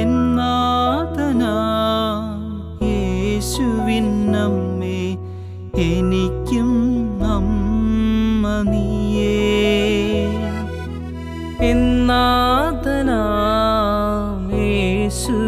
എന്നാതനാ യേശുവിൻ നമ്മെ എനിക്കും നമ്മ എന്നാതനാ യേശു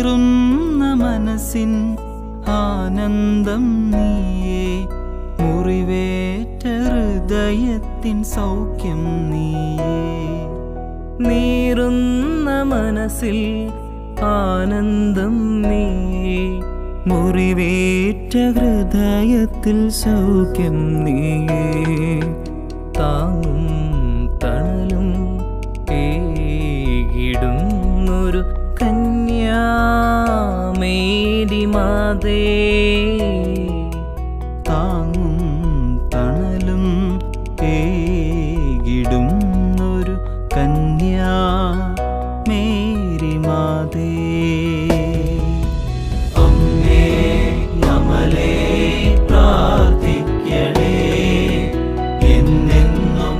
നീറുന്ന മനസ്സിൻ ആനന്ദം നീയേ മുറിവേറ്റ ഹൃദയത്തിൻ സൗഖ്യം നീയേ. നീറുന്ന മനസ്സിൽ ആനന്ദം നീയേ മുറിവേറ്റ ഹൃദയത്തിൽ സൗഖ്യം നീയേ. താങ്ങും തണലും ഏകിടുന്നൊരു അടിമാതേ താങ്ങും തണലും ഏകിടുന്നൊരു കന്യാ മേരിമാതേ അമ്മേ അമലേ പ്രാർത്ഥിക്കണേ. എന്നെന്നും